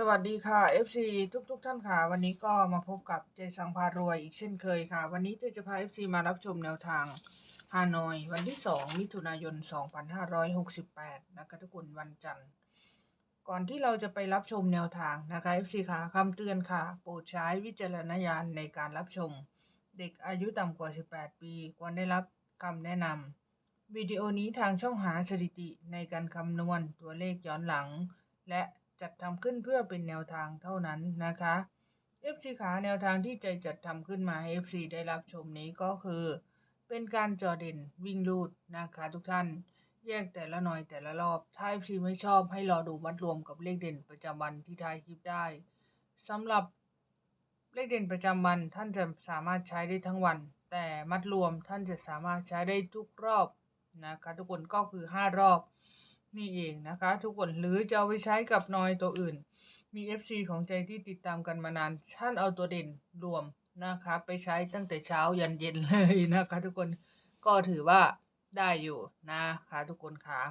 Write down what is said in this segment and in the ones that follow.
สวัสดีค่ะ FC ทุกทุกๆท่านค่ะ วันนี้ก็มาพบกับเจสังพารวยอีกเช่นเคยค่ะ วันนี้เจจะพา FC มารับชมแนวทางฮานอย วันที่ 2 มิถุนายน 2568 นะคะทุกคนวันจันทร์ ก่อนที่เราจะไปรับชมแนวทางนะคะ FC ค่ะคำเตือนค่ะ โปรดใช้วิจารณญาณในการรับชม เด็กอายุต่ำกว่า 18 ปี ควรได้รับคำแนะนำวิดีโอนี้ทางช่องหาสถิติในการคำนวณตัวเลขย้อนหลัง และ จัดทำขึ้นเพื่อเป็นแนวทางเท่านั้นนะคะ FC ขาแนวทางที่ใจจัดทำขึ้นมาให้ FC ได้รับชมนี้ก็คือ เป็นการจอเด่นวิ่งลูดนะคะทุกท่าน แยกแต่ละหน่อยแต่ละรอบถ้า FC ไม่ชอบให้รอดูมัดรวมกับเลขเด่นประจำวันที่ท้ายคลิปได้สำหรับเลขเด่นประจำวันท่านจะสามารถใช้ได้ทั้งวัน แต่มัดรวมท่านจะสามารถใช้ได้ทุกรอบนะคะทุกคนก็คือ 5 รอบ นี่เองนะคะ ทุกคนหรือจะเอาไปใช้กับนอยตัวอื่น มี FC ของใจที่ติดตามกันมานานท่านเอาตัวเด่นรวมนะคะ ไปใช้ตั้งแต่เช้ายันเย็นเลยนะคะ ทุกคนก็ถือว่าได้อยู่นะคะทุกคนค่ะ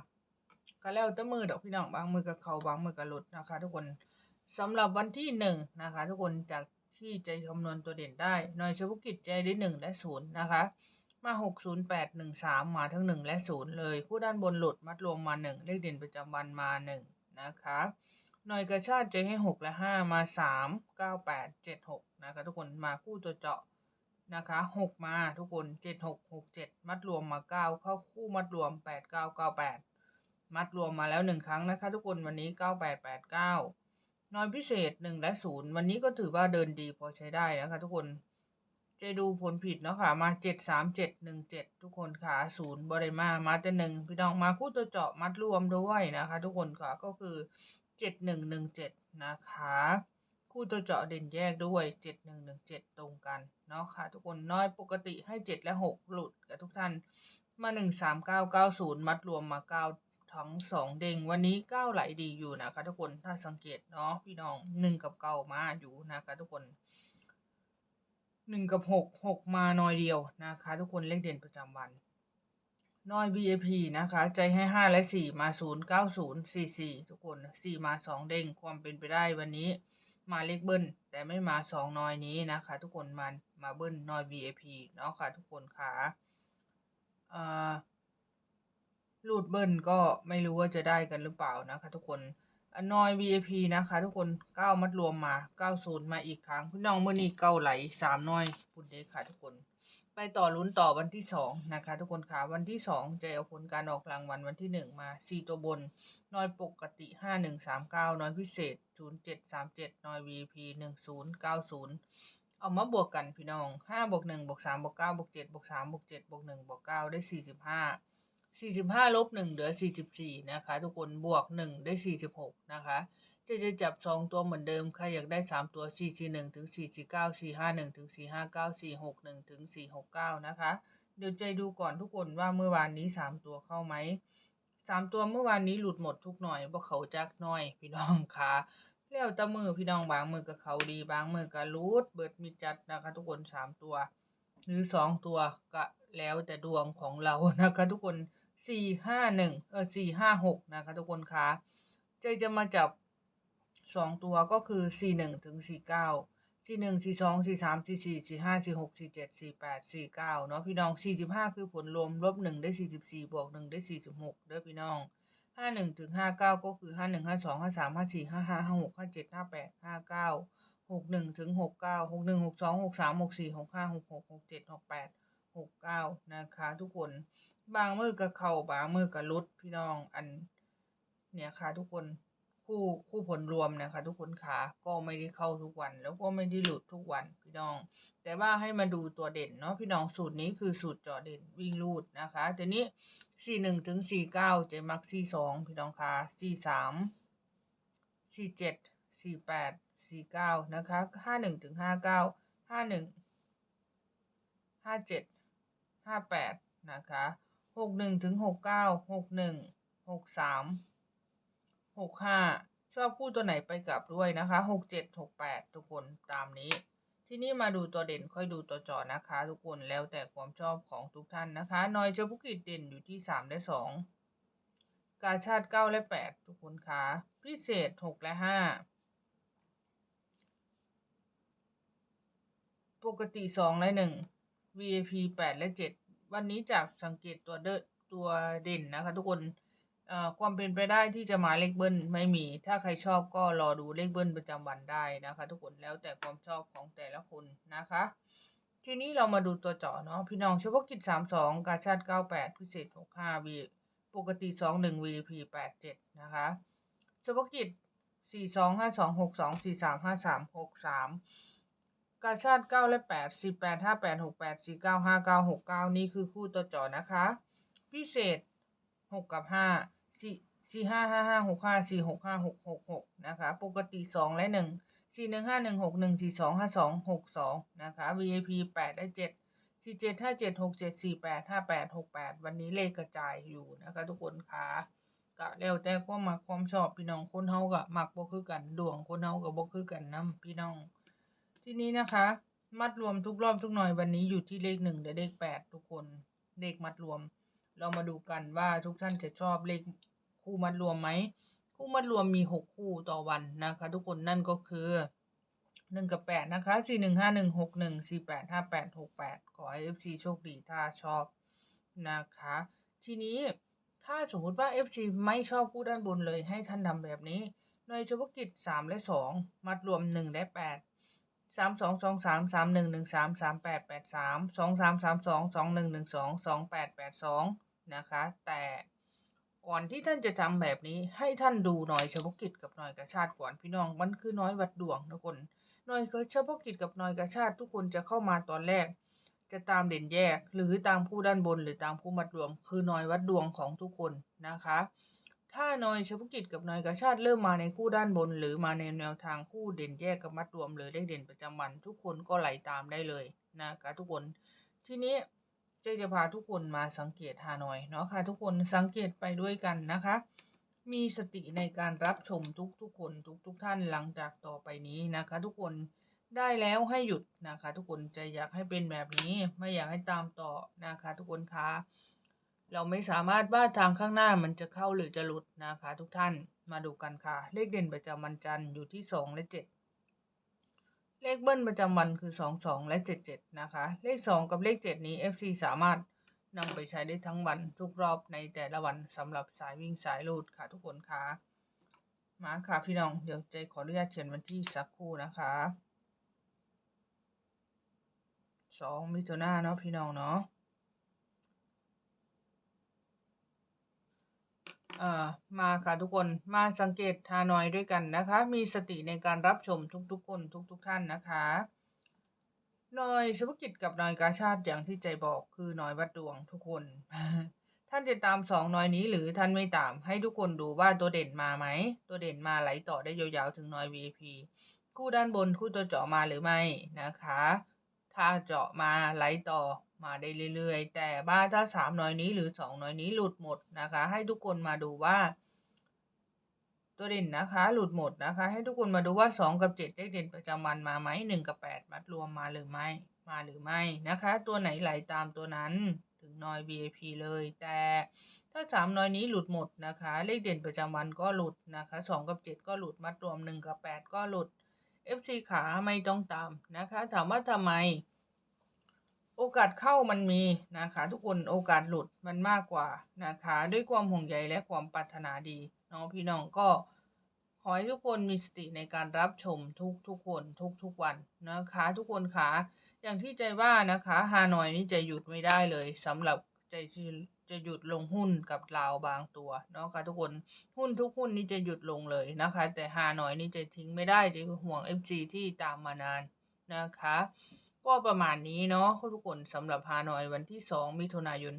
ก็แล้วแต่มือดอกพี่น้องบางมือกับเขาบางมือกับหลุดนะคะ ทุกคนสำหรับวันที่หนึ่งนะคะ ทุกคนจากที่ใจคำนวณตัวเด่นได้หน่วยเฉพาะกิจใจได้หนึ่งและศูนย์นะคะ มาหกศูนย์แปดหนึ่งสามมาทั้งหนึ่งและศูนย์เลย คู่ด้านบนหลุดมัดรวมมาหนึ่งเลขเด่นประจำวันมาหนึ่งนะคะหน่วยกระชาติใจให้หกและห้ามาสามเก้าแปดเจ็ดหกนะคะทุกคนมาคู่ตัวเจาะนะคะหกมาทุกคนเจ็ดหกหกเจ็ดมัดรวมมาเก้าเข้าคู่มัดรวมแปดเก้าเก้าแปดมัดรวมมาแล้วหนึ่งครั้งนะคะทุกคนวันนี้เก้าแปดแปดเก้าน้อยพิเศษหนึ่งและศูนย์วันนี้ก็ถือว่าเดินดีพอใช้ได้นะคะทุกคน จะดูผลผิดเนาะค่ะ มาเจ็ดสามเจ็ดหนึ่งเจ็ดทุกคนค่ะศูนย์บริมา มาแต่หนึ่งพี่น้องมาคู่ตัวเจาะมัดรวมด้วยนะคะ ทุกคนค่ะก็คือเจ็ดหนึ่งหนึ่งเจ็ดนะคะ คู่ตัวเจาะเด่นแยกด้วยเจ็ดหนึ่งหนึ่งเจ็ดตรงกันเนาะค่ะ ทุกคนน้อยปกติให้เจ็ดและหกหลุดกับทุกท่านมาหนึ่งสามเก้าเก้าศูนย์มัดรวมมาเก้าทั้งสองเด้งวันนี้เก้าไหลดีอยู่นะคะทุกคนถ้าสังเกตเนาะพี่น้องหนึ่งกับเก้ามาอยู่นะคะทุกคน หนึ่งกับหกหกมาน้อยเดียวนะคะ ทุกคนเลขเด่นประจำวันน้อย VIP นะคะ ใจให้ห้าและสี่มาศูนย์เก้าศูนย์สี่สี่ทุกคนสี่มาสองเด้งความเป็นไปได้วันนี้ มาเลขเบิ้ลแต่ไม่มาสองน้อยนี้นะคะ ทุกคนมามาเบิ้ลน้อย VIP เนาะค่ะ ทุกคนค่ะอ่ารูดเบิ้ลก็ไม่รู้ว่าจะได้กันหรือเปล่านะคะ ทุกคน นอย VIP นะคะ ทุกคนเก้ามัดรวมมาเก้าศูนย์มาอีกครั้งพี่น้องเมื่อนี้เก้าไหลสามน้อยพูดเด็กค่ะทุกคน ไปต่อลุ้นต่อวันที่สองนะคะ ทุกคนค่ะวันที่สองจะเอาผลการออกรางวัลวันที่หนึ่งมาสี่ตัวบนน้อยปกติห้าหนึ่งสามเก้าน้อยพิเศษศูนย์เจ็ดสามเจ็ดน้อย VIP หนึ่งศูนย์เก้าศูนย์เอามาบวกกันพี่น้องห้าบวกหนึ่งบวกสามบวกเก้าบวกเจ็ดบวกสามบวกเจ็ดบวกหนึ่งบวกเก้าได้สี่สิบห้า สี่สิบห้าลบหนึ่งเหลือสี่สิบสี่นะคะ ทุกคนบวกหนึ่งได้สี่สิบหกนะคะจะจะจับสองตัวเหมือนเดิมใครอยากได้สามตัวสี่สี่หนึ่งถึงสี่สี่เก้าสี่ห้าหนึ่งถึงสี่ห้าเก้าสี่หกหนึ่งถึงสี่หกเก้านะคะ เดี๋ยวใจดูก่อนทุกคนว่าเมื่อวานนี้สามตัวเข้าไหมสามตัวเมื่อวานนี้หลุดหมดทุกหน่อยเพราะเขาจักหน่อย พี่น้องค่ะแล้วตะมือพี่น้องบางมือกับเขาดีบางมือกับรูดเบิดมีจัดนะคะ ทุกคนสามตัว หรือสองตัวก็แล้วแต่ดวงของเรานะคะ ทุกคน สี่ห้าหนึ่งเออสี่ห้าหกนะคะทุกคนคะใจจะมาจับสองตัวก็คือสี่หนึ่งถึงสี่เก้าสี่หนึ่งสี่สองสี่สามสี่สี่สี่ห้าสี่หกสี่เจ็ดสี่แปดสี่เก้าเนาะพี่น้องสี่สิบห้าคือผลรวมลบหนึ่งได้สี่สิบสี่บวกหนึ่งได้สี่สิบหกเด้อพี่น้องห้าหนึ่งถึงห้าเก้าก็คือห้าหนึ่งห้าสองห้าสามห้าสี่ห้าห้าห้าหกห้าเจ็ดห้าแปดห้าเก้าหกหนึ่งถึงหกเก้าหกหนึ่งหกสองหกสามหกสี่หกห้าหกหกหกเจ็ดหกแปดหกเก้านะคะทุกคน บางมือกับเข่าบางมือกับลุดพี่น้องอัน เนี่ยค่ะ ทุกคนคู่คู่ผลรวมนะคะ ทุกคนขาก็ไม่ได้เข้าทุกวัน แล้วก็ไม่ได้หลุดทุกวันพี่น้อง แต่ว่าให้มาดูตัวเด่นเนาะพี่น้องสูตรนี้คือสูตรจาะเด่นวิ่งรูดนะคะทีนี้สี่หนึ่งถึงสี่เก้าเจมักสี่สองพี่น้องคะสี่สามสี่เจ็ดสี่แปดสี่เก้านะคะห้าหนึ่งถึงห้าเก้าห้าหนึ่งห้าเจ็ดห้าแปดนะคะ หกหนึ่งถึงหกเก้าหกหนึ่งหกสามหกห้าชอบคู่ตัวไหนไปกลับด้วยนะคะหกเจ็ดหกแปดทุกคนตามนี้ ที่นี่มาดูตัวเด่นค่อยดูตัวจอนะคะ ทุกคนแล้วแต่ความชอบของทุกท่านนะคะนอยเจ้าพุกิจเด่นอยู่ที่สามและสองกาชาติเก้าและแปดทุกคนค่ะพิเศษหกและห้าปกติสองและหนึ่ง VIP แปดและเจ็ด วันนี้จากสังเกตตัวเดตัวเด่นนะคะ ทุกคนเอ่อความเป็นไปได้ที่จะมาเลขเบิ้ลไม่มี ถ้าใครชอบก็รอดูเลขเบิ้ลประจำวันได้นะคะ ทุกคนแล้วแต่ความชอบของแต่ละคนนะคะ ทีนี้เรามาดูตัวเจาะเนาะพี่น้องเฉพาะกิจสามสองกาชาติเก้าแปดพิเศษหกห้าวีปกติสองหนึ่ง VP แปดเจ็ดนะคะเฉพาะกิจสี่สองห้าสองห กสองสี่สาชาติเก้าและแปดสิบแปดห้าแปดหกแปดสี่เก้าห้าเก้าหกเก้านี่คือคู่ตัวจาะนะคะ พิเศษหกกับห้าสี่สี่ห้าห้าห้าหกห้าสี่หกห้าหกหกหกนะคะ ปกติสองและหนึ่งสี่หนึ่งห้าหนึ่งหกหนึ่งสี่สองห้าสองหกสองนะคะ VIP แปดได้เจ็ดสี่เจ็ดห้าเจ็ดหกเจ็ดสี่แปดห้าแปดหกแปดวันนี้เลขกระจายอยู่นะคะ ทุกคนค่ะก็แล้วแต่ความมักความชอบพี่น้องคนเฮาก็มักบ่คือกันดวงคนเฮาก็บ่คือกันนํพี่น้อง ทีนี้นะคะ มัดรวมทุกรอบทุกหน่อยวันนี้อยู่ที่เลขหนึ่งและเลขแปดทุกคนเลขมัดรวม เรามาดูกันว่าทุกท่านจะชอบเลขคู่มัดรวมไหมคู่มัดรวมมีหกคู่ต่อวันนะคะ ทุกคนนั่นก็คือหนึ่งกับแปดนะคะสี่หนึ่งห้าหนึ่งหกหนึ่งสี่แปดห้าแปดหกแปดขอให้เอฟซีโชคดีถ้าชอบนะคะ ทีนี้ถ้าสมมุติว่า FC ไม่ชอบคู่ด้านบนเลยให้ท่านทำแบบนี้หน่วยเฉพาะกิจสามและสองมัดรวมหนึ่งและแปด สามสองสองสามสามหนึ่งหนึ่งสามสามแปดแปดสามสองสามสามสองสองหนึ่งหนึ่งสองสองแปดแปดสองนะคะ แต่ก่อนที่ท่านจะทำแบบนี้ให้ท่านดูหน่อยเฉพาะกิจกับหน่อยกระชาติก่อนพี่น้องมันคือน้อยวัดดวงทุกคนหน่อยเฉพาะกิจกับหน่อยกระชาติทุกคนจะเข้ามาตอนแรก จะตามเด่นแยกหรือตามผู้ด้านบนหรือตามผู้มัดรวม คือหน่อยวัดดวงของทุกคนนะคะ ถ้าหนอยเฉพาะกิจกับหนอยกระชาติเริ่มมาในคู่ด้านบน หรือมาในแนวทางคู่เด่นแยกกับมัดรวมหรือได้เด่นประจำวัน ทุกคนก็ไหลตามได้เลยนะคะทุกคนทีนี้เจ๊จะพาทุกคนมาสังเกตฮานอยเนาะค่ะทุกคนสังเกตไปด้วยกันนะคะ มีสติในการรับชมทุกทุกๆคนทุกทุกๆท่านหลังจากต่อไปนี้นะคะ ทุกคนได้แล้วให้หยุดนะคะ ทุกคนจะอยากให้เป็นแบบนี้ ไม่อยากให้ตามต่อนะคะ ทุกคนคะ เราไม่สามารถว่าทางข้างหน้ามันจะเข้าหรือจะหลุดนะคะ ทุกท่านมาดูกันค่ะ เลขเด่นประจำวันจันทร์อยู่ที่สองและเจ็ดเลขเบิ้ลประจำวันคือสองสองและเจ็ดเจ็ดนะคะ เลขสองกับเลขเจ็ดนี้ FC สามารถนำไปใช้ได้ทั้งวันทุกรอบในแต่ละวันสำหรับสายวิ่งสายลูดค่ะทุกคนคะมาค่ะพี่น้องเดี๋ยวใจขออนุญาตเขียนวันที่สักครู่นะคะสองมิถุนาเนาะพี่น้องเนาะ เอ่อมาค่ะทุกคนมาสังเกตทานอยด้วยกันนะคะ มีสติในการรับชมทุกๆคนทุก ๆ ท่านนะคะนอยเฉพาะกิจกับนอยกาชาติอย่างที่ใจบอกคือนอยวัดดวงทุกคน ท่านจะตามสองนอยนี้หรือท่านไม่ตาม ให้ทุกคนดูว่าตัวเด่นมาไหม ตัวเด่นมาไหลต่อได้ยาวๆถึงนอย VIP คู่ด้านบนคู่ตัวเจาะมาหรือไม่นะคะ ถ้าเจาะมาไหลต่อ มาได้เรื่อยๆ แต่ว่าถ้าสามหน่อยนี้หรือสองหน่อยนี้หลุดหมดนะคะ ให้ทุกคนมาดูว่า ตัวเด่นนะคะ หลุดหมดนะคะ ให้ทุกคนมาดูว่าสองกับเจ็ดเลขเด่นประจำวันมาไหมหนึ่งกับแปดมัดรวมมาหรือไม่มาหรือไม่นะคะ ตัวไหนไหลตามตัวนั้นถึงนอย VIP เลย แต่ถ้าสามนอยนี้หลุดหมดนะคะ เลขเด่นประจำวันก็หลุดนะคะสองกับเจ็ดก็หลุดมัดรวมหนึ่งกับแปดก็หลุด FC ขาไม่ต้องตามนะคะ ถามว่าทำไม โอกาสเข้ามันมีนะคะ ทุกคนโอกาสหลุดมันมากกว่านะคะ ด้วยความห่วงใยและความปรารถนาดีเน้องพี่น้องก็ขอให้ทุกคนมีสติในการรับชมทุกทุกคนทุกทุกวันนะคะ ทุกคนคะอย่างที่ใจว่านะคะฮานอยนี่จะหยุดไม่ได้เลยสำหรับใจจะหยุดลงหุ้นกับลาวบางตัวเนาะค่ะทุกคนหุ้นทุกหุ้นนี่จะหยุดลงเลยนะคะ แต่ฮานอยนี่จะทิ้งไม่ได้จะห่วง FG ที่ตามมานานนะคะ ก็ประมาณนี้เนาะทุกคนสำหรับฮานอยวันที่ 2 มิถุนายน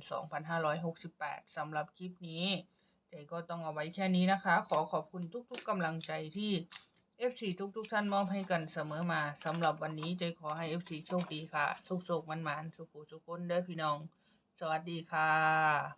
2568สำหรับคลิปนี้เจก็ต้องเอาไว้แค่นี้นะคะ ขอขอบคุณทุกๆกำลังใจที่ FC ทุกๆท่านมอบให้กันเสมอมาสำหรับวันนี้เจขอให้ FC โชคดีค่ะโชคๆมันมันๆสุขุสุขคนเด้อพี่น้อง สวัสดีค่ะ